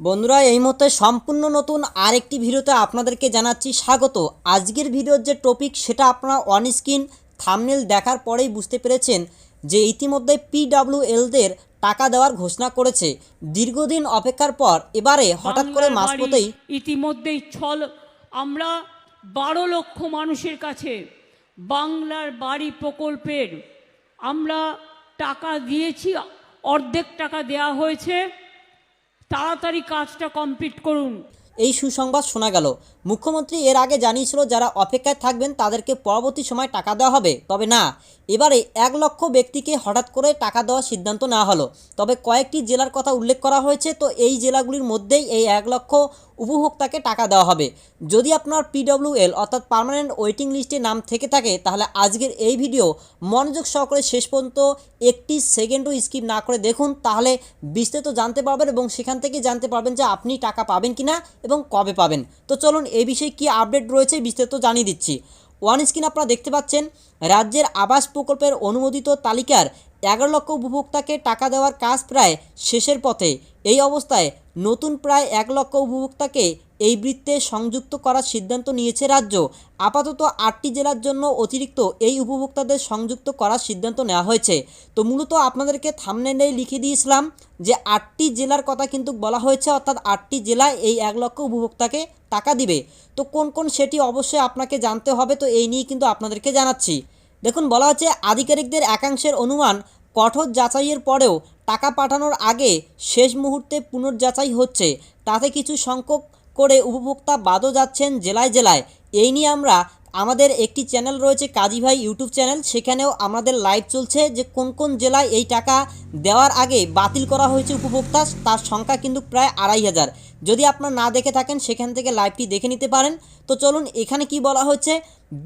বন্ধুরা এই মুহূর্তে সম্পূর্ণ নতুন আরেকটি ভিডিওতে আপনাদেরকে জানাচ্ছি স্বাগত। আজকের ভিডিওর যে টপিক সেটা আপনারা অন স্ক্রিন থামনেল দেখার পরেই বুঝতে পেরেছেন যে ইতিমধ্যে পিডাব্লিউএলদের টাকা দেওয়ার ঘোষণা করেছে। দীর্ঘদিন অপেক্ষার পর এবারে হঠাৎ করে বাড়ি ইতিমধ্যেই ছল। আমরা বারো লক্ষ মানুষের কাছে বাংলার বাড়ি প্রকল্পের আমরা টাকা দিয়েছি অর্ধেক টাকা দেয়া হয়েছে। তাড়াতাড়ি কাজটা কমপ্লিট করুন। এই সুসংবাদ শোনা গেল। মুখ্যমন্ত্রী এর আগে জানিয়েছিল, যারা অপেক্ষায় থাকবেন, তাদেরকে পরবর্তী সময় টাকা দেওয়া হবে। তবে না, এবারে এক লক্ষ ব্যক্তিকে হঠাৎ করে টাকা দেওয়ার সিদ্ধান্ত নেওয়া হলো। তবে কয়েকটি জেলার কথা উল্লেখ করা হয়েছে, তো এই জেলাগুলির মধ্যেই এই এক লক্ষ উপভোক্তাকে টাকা দেওয়া হবে। যদি আপনার পিডব্লিউএল অর্থাৎ পার্মানেন্ট ওয়েটিং লিস্টে নাম থেকে থাকে, তাহলে আজকের এই ভিডিও মনোযোগ সহকারে শেষ পর্যন্ত একটি সেকেন্ডও স্কিপ না করে দেখুন, তাহলে বিস্তারিত জানতে পারবেন এবং সেখান থেকে জানতে পারবেন যে আপনি টাকা পাবেন কি না এবং কবে পাবেন। তো চলুন এই বিষয়ে কী আপডেট রয়েছে বিস্তারিত জানিয়ে দিচ্ছি। ওয়ান স্ক্রিন আপনারা দেখতে পাচ্ছেন, রাজ্যের আবাস প্রকল্পের অনুমোদিত তালিকার এগারো লক্ষ উপভোক্তাকে টাকা দেওয়ার কাজ প্রায় শেষের পথে। এই অবস্থায় নতুন প্রায় এক লক্ষ উপভোক্তাকে এই বৃত্তে সংযুক্ত করার সিদ্ধান্ত নিয়েছে রাজ্য। আপাতত আটটি জেলার জন্য অতিরিক্ত এই উপভোক্তাদের সংযুক্ত করার সিদ্ধান্ত নেওয়া হয়েছে। তো মূলত আপনাদেরকে থামনেলেই লিখে দিয়েছিলাম যে আটটি জেলার কথা কিন্তু বলা হয়েছে, অর্থাৎ আটটি জেলায় এই এক লক্ষ উপভোক্তাকে টাকা দিবে। তো কোন কোন সেটি অবশ্যই আপনাকে জানতে হবে, তো এই নিয়ে কিন্তু আপনাদেরকে জানাচ্ছি। দেখুন, বলা হচ্ছে আধিকারিকদের একাংশের অনুমান কঠোর যাচাইয়ের পরেও টাকা পাঠানোর আগে শেষ মুহূর্তে পুনর্যাচাই হচ্ছে। তাতে কিছু সংখ্যক করে উপভোক্তা বাদও যাচ্ছেন জেলায় জেলায়। এই নিয়ে আমরা আমাদের একটি চ্যানেল রয়েছে কাজী ভাই ইউটিউব চ্যানেল। সেখানেও আমাদের লাইভ চলছে যে কোন কোন জেলায় এই টাকা দেওয়ার আগে বাতিল করা হয়েছে উপভোক্তা, তার সংখ্যা কিন্তু প্রায় আড়াই হাজার। যদি আপনার না দেখে থাকেন, সেখান থেকে লাইভটি দেখে নিতে পারেন। তো চলুন, এখানে কি বলা হচ্ছে?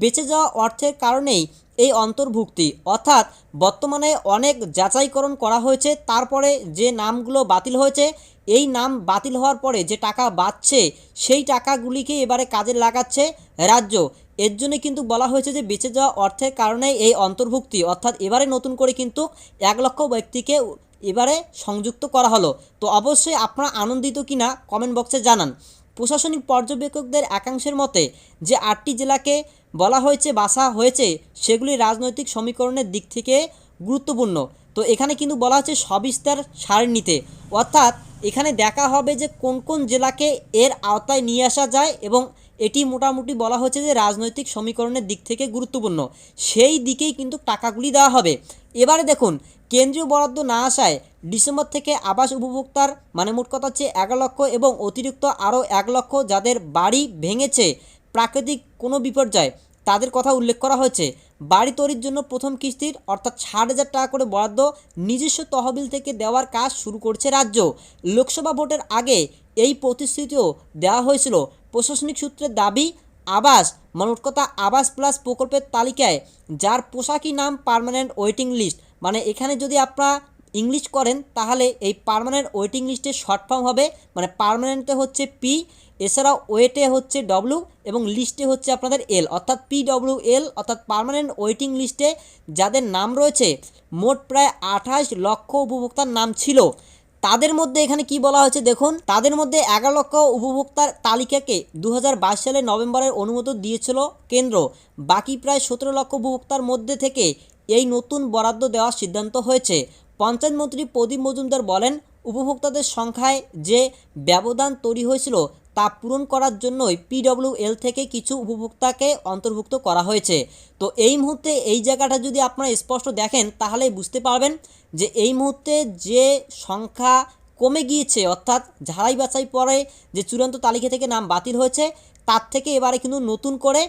বেঁচে যাওয়া অর্থের কারণেই এই অন্তর্ভুক্তি। অর্থাৎ বর্তমানে অনেক যাচাইকরণ করা হয়েছে, তারপরে যে নামগুলো বাতিল হয়েছে, এই নাম বাতিল হওয়ার পরে যে টাকা বাঁচছে, সেই টাকাগুলিকে এবারে কাজে লাগাচ্ছে রাজ্য। এর জন্য কিন্তু বলা হয়েছে যে বেঁচে যাওয়া অর্থের কারণে এই অন্তর্ভুক্তি, অর্থাৎ এবারে নতুন করে কিন্তু এক লক্ষ ব্যক্তিকে এবারে সংযুক্ত করা হলো। তো অবশ্যই আপনারা আনন্দিত কিনা কমেন্ট বক্সে জানান। প্রশাসনিক পর্যবেক্ষকদের একাংশের মতে, যে আটটি জেলাকে বলা হয়েছে বাসা হয়েছে, সেগুলি রাজনৈতিক সমীকরণের দিক থেকে গুরুত্বপূর্ণ। তো এখানে কিন্তু বলা হচ্ছে সবিস্তার সারণীতে। অর্থাৎ এখানে দেখা হবে যে কোন কোন জেলাকে এর আওতায় নিয়ে আসা যায় এবং এটি মোটামুটি বলা হচ্ছে যে রাজনৈতিক সমীকরণের দিক থেকে গুরুত্বপূর্ণ। সেই দিকেই কিন্তু টাকাগুলি দেওয়া হবে। এবারে দেখুন, কেন্দ্রীয় বরাদ্দ না আসায় ডিসেম্বর থেকে আবাস উপভোক্তার মানে মোট কথা হচ্ছে এগারো লক্ষ এবং অতিরিক্ত আরও এক লক্ষ যাদের বাড়ি ভেঙেছে প্রাকৃতিক কোনো বিপর্যয়, তাদের কথা উল্লেখ করা হয়েছে। বাড়ি তৈরির জন্য প্রথম কিস্তির অর্থাৎ ষাট হাজার টাকা করে বরাদ্দ নিজস্ব তহবিল থেকে দেওয়ার কাজ শুরু করছে রাজ্য। লোকসভা ভোটের আগে এই প্রতিশ্রুতিও দেওয়া হয়েছিল। প্রশাসনিক সূত্রের দাবি, আবাস কথা আবাস প্লাস প্রকল্পের তালিকায় যার পোশাকি নাম পার্মানেন্ট ওয়েটিং লিস্ট মানে এখানে যদি আপনারা ইংলিশ করেন তাহলে এই পার্মানেন্ট ওয়েটিং লিস্টের শর্ট ফর্ম হবে মানে পারমানেন্টে হচ্ছে পি এছাড়াও ওয়েটে হচ্ছে ডব্লু এবং লিস্টে হচ্ছে আপনাদের এল অর্থাৎ পি ডব্লিউ এল অর্থাৎ পার্মানেন্ট ওয়েটিং লিস্টে যাদের নাম রয়েছে, মোট প্রায় আঠাশ লক্ষ উপভোক্তার নাম ছিল। তাদের মধ্যে এখানে কি বলা হয়েছে দেখুন, তাদের মধ্যে এগারো লক্ষ উপভোক্তার তালিকাকে দু সালের নভেম্বরের অনুমোদন দিয়েছিল কেন্দ্র। বাকি প্রায় সতেরো লক্ষ উপভোক্তার মধ্যে থেকে এই নতুন বরাদ্দ দেওয়ার সিদ্ধান্ত হয়েছে। পঞ্চায়েত মন্ত্রী প্রদীপ মজুমদার বলেন, উপভোক্তাদের সংখ্যায় যে ব্যবধান তৈরি হয়েছিল তা পূরণ করার জন্যই পিডব্লিউএল থেকে কিছু উপভোক্তাকে অন্তর্ভুক্ত করা হয়েছে। তো এই মুহূর্তে এই জায়গাটা যদি আপনারা স্পষ্ট দেখেন, তাহলেই বুঝতে পারবেন যে এই মুহূর্তে যে সংখ্যা কমে গিয়েছে, অর্থাৎ ঝাড়াই বাছাই পরে যে চূড়ান্ত তালিকা থেকে নাম বাতিল হয়েছে, তার থেকে এবারে কিন্তু নতুন করে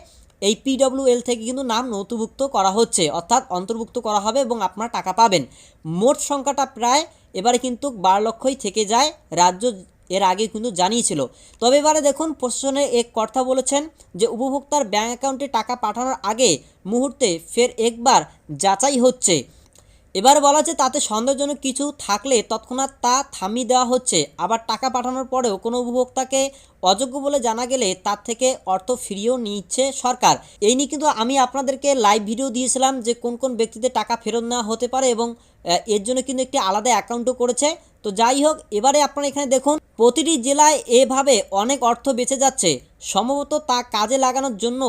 এই পিডব্লিউএল থেকে কিন্তু নাম নথিভুক্ত করা হচ্ছে, অর্থাৎ অন্তর্ভুক্ত করা হবে এবং আপনারা টাকা পাবেন। মোট সংখ্যাটা প্রায় এবারে কিন্তু বারো লক্ষই থেকে যায়। রাজ্য এর আগে কিন্তু জানিয়েছিল। তবে এবারে দেখুন প্রশাসনের এক কর্তা বলেছেন যে, উপভোক্তার ব্যাঙ্ক অ্যাকাউন্টে টাকা পাঠানোর আগে মুহূর্তে ফের একবার যাচাই হচ্ছে। এবার বলা হচ্ছে তাতে সন্দেহজনক কিছু থাকলে তৎক্ষণাৎ তা থামিয়ে দেওয়া হচ্ছে। আবার টাকা পাঠানোর পরেও কোনো উপভোক্তাকে অযোগ্য বলে জানা গেলে তার থেকে অর্থ ফিরিয়েও নিচ্ছে সরকার। এই নিয়ে কিন্তু আমি আপনাদেরকে লাইভ ভিডিও দিয়েছিলাম যে কোন কোন ব্যক্তিদের টাকা ফেরত নেওয়া হতে পারে এবং এর জন্য কিন্তু একটি আলাদা অ্যাকাউন্টও করেছে। তো যাই হোক, এবারে আপনারা এখানে দেখুন, প্রতিটি জেলায় এভাবে অনেক অর্থ বেঁচে যাচ্ছে। সম্ভবত তা কাজে লাগানোর জন্য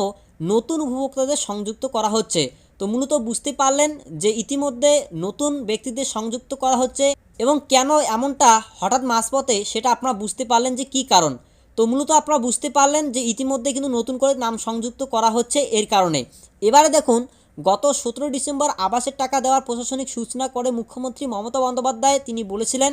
নতুন উপভোক্তাদের সংযুক্ত করা হচ্ছে। তো মূলত বুঝতে পারলেন যে ইতিমধ্যে নতুন ব্যক্তিদের সংযুক্ত করা হচ্ছে এবং কেন এমনটা হঠাৎ মাঝপথে সেটা আপনারা বুঝতে পারলেন যে কি কারণ। তো মূলত আপনারা বুঝতে পারলেন যে ইতিমধ্যে কিন্তু নতুন করে নাম সংযুক্ত করা হচ্ছে এর কারণে। এবারে দেখুন, গত সতেরো ডিসেম্বর আবাসের টাকা দেওয়ার প্রশাসনিক সূচনা করে মুখ্যমন্ত্রী মমতা বন্দ্যোপাধ্যায় তিনি বলেছিলেন,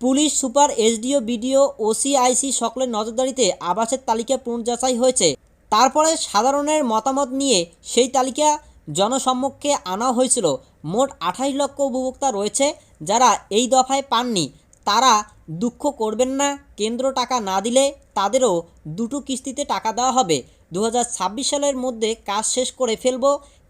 police, super, SDO, BDO, OC IC সকলের নজরদারিতে আবাসের তালিকা পুনর্যাচাই হয়েছে। তারপরে সাধারণের মতামত নিয়ে সেই তালিকা জনসম্মুখে আনা হয়েছিল। মোট আঠাশ লক্ষ উপভোক্তা রয়েছে। যারা এই দফায় পাননি, তারা দুঃখ করবেন না। কেন্দ্র টাকা না দিলে তাদেরও দুটো কিস্তিতে টাকা দেওয়া হবে। দু হাজার ছাব্বিশ সালের মধ্যে কাজ শেষ করে ফেলব।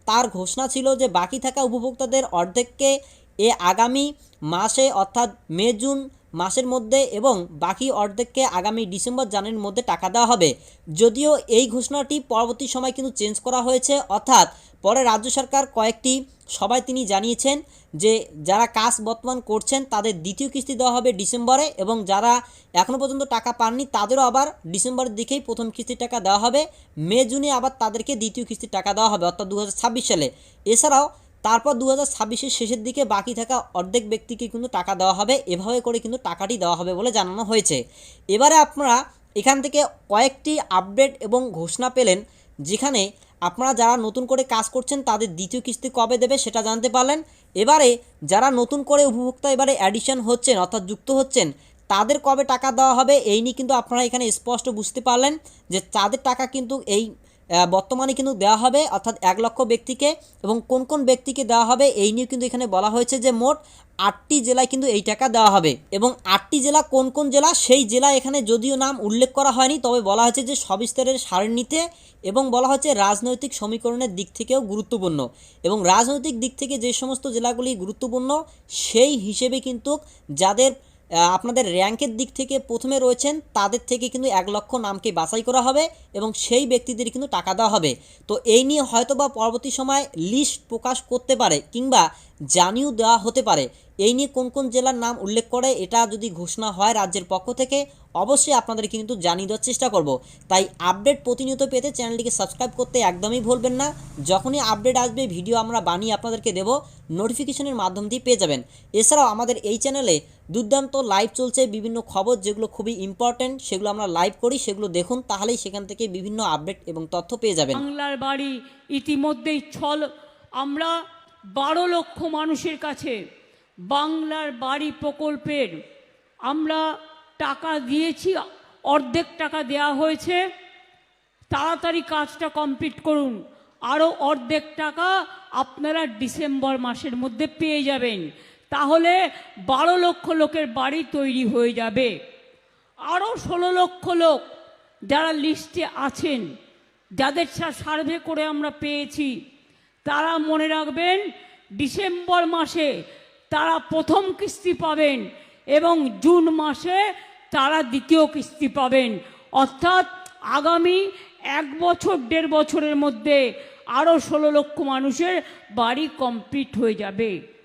তার ঘোষণা ছিল যে বাকি থাকা উপভোক্তাদের অর্ধেককে এ আগামী মাসে অর্থাৎ মে, জুন মাসের মধ্যে এবং বাকি অর্ধেককে আগামী ডিসেম্বর জানুয়ারির মধ্যে টাকা দেওয়া হবে। যদিও এই ঘোষণাটি পরবর্তী সময় কিন্তু চেঞ্জ করা হয়েছে, অর্থাৎ পরে রাজ্য সরকার কয়েকটি সবাই তিনি জানিয়েছেন যে, যারা কাজ বর্তমান করছেন তাদের দ্বিতীয় কিস্তি দেওয়া হবে ডিসেম্বরে এবং যারা এখনও পর্যন্ত টাকা পাননি তাদেরও আবার ডিসেম্বরের দিকেই প্রথম কিস্তির টাকা দেওয়া হবে। মে, জুনে আবার তাদেরকে দ্বিতীয় কিস্তির টাকা দেওয়া হবে, অর্থাৎ দু হাজার ছাব্বিশ সালে। এছাড়াও তারপর দু হাজার ছাব্বিশের শেষের দিকে বাকি থাকা অর্ধেক ব্যক্তিকে কিন্তু টাকা দেওয়া হবে। এভাবে করে কিন্তু টাকাটি দেওয়া হবে বলে জানানো হয়েছে। এবারে আপনারা এখান থেকে কয়েকটি আপডেট এবং ঘোষণা পেলেন, যেখানে আপনারা যারা নতুন করে কাজ করছেন তাদের দ্বিতীয় কিস্তি কবে দেবে সেটা জানতে পারলেন। এবারে যারা নতুন করে উপভোক্তা এবারে অ্যাডিশন হচ্ছেন, অর্থাৎ যুক্ত হচ্ছেন, তাদের কবে টাকা দেওয়া হবে এই নিয়ে কিন্তু আপনারা এখানে স্পষ্ট বুঝতে পারলেন যে তাদের টাকা কিন্তু এই বর্তমানে কিন্তু দেওয়া হবে, অর্থাৎ এক লক্ষ ব্যক্তিকে, এবং কোন কোন ব্যক্তিকে দেওয়া হবে এই নিয়ে কিন্তু এখানে বলা হয়েছে যে মোট আটটি জেলায় কিন্তু এই টাকা দেওয়া হবে। এবং আটটি জেলা কোন কোন জেলা, সেই জেলা এখানে যদিও নাম উল্লেখ করা হয়নি, তবে বলা হয়েছে যে সবিস্তারের সারণীতে এবং বলা হচ্ছে রাজনৈতিক সমীকরণের দিক থেকেও গুরুত্বপূর্ণ। এবং রাজনৈতিক দিক থেকে যে সমস্ত জেলাগুলি গুরুত্বপূর্ণ, সেই হিসেবে কিন্তু যাদের আপনাদের র্যাঙ্কের দিক থেকে প্রথমে রয়েছেন, তাদের থেকে কিন্তু এক লক্ষ নামকে বাছাই করা হবে এবং সেই ব্যক্তিদের কিন্তু টাকা দেওয়া হবে। তো এই নিয়ে হয়তো বা পরবর্তী সময় লিস্ট প্রকাশ করতে পারে কিংবা জানিয়েও দেওয়া হতে পারে। এই নিয়ে কোন কোন জেলার নাম উল্লেখ করে এটা যদি ঘোষণা হয় রাজ্যের পক্ষ থেকে, অবশ্যই আপনাদের কিন্তু জানিয়ে দেওয়ার চেষ্টা করব। তাই আপডেট প্রতিনিয়ত পেতে চ্যানেলটিকে সাবস্ক্রাইব করতে একদমই ভুলবেন না। যখনই আপডেট আসবে, ভিডিও আমরা বানিয়ে আপনাদেরকে দেব, নোটিফিকেশনের মাধ্যম দিয়ে পেয়ে যাবেন। এছাড়াও আমাদের এই চ্যানেলে দুর্দান্ত লাইভ চলছে, বিভিন্ন খবর যেগুলো খুবই ইম্পর্ট্যান্ট সেগুলো আমরা লাইভ করি, সেগুলো দেখুন, তাহলেই সেখান থেকে বিভিন্ন আপডেট এবং তথ্য পেয়ে যাবেন। বাংলার বাড়ি ইতিমধ্যেই ছল, আমরা বারো লক্ষ মানুষের কাছে বাংলার বাড়ি প্রকল্পের আমরা টাকা দিয়েছি, অর্ধেক টাকা দেয়া হয়েছে। তাড়াতাড়ি কাজটা কমপ্লিট করুন আরও অর্ধেক টাকা আপনারা ডিসেম্বর মাসের মধ্যে পেয়ে যাবেন। তাহলে বারো লক্ষ লোকের বাড়ি তৈরি হয়ে যাবে। আরও ষোলো লক্ষ লোক যারা লিস্টে আছেন, যাদের সার্ভে করে আমরা পেয়েছি, তারা মনে রাখবেন ডিসেম্বর মাসে তারা প্রথম কিস্তি পাবেন এবং জুন মাসে তারা দ্বিতীয় কিস্তি পাবেন। অর্থাৎ আগামী এক বছর, দেড় বছরের মধ্যে আরও ষোলো লক্ষ মানুষের বাড়ি কমপ্লিট হয়ে যাবে।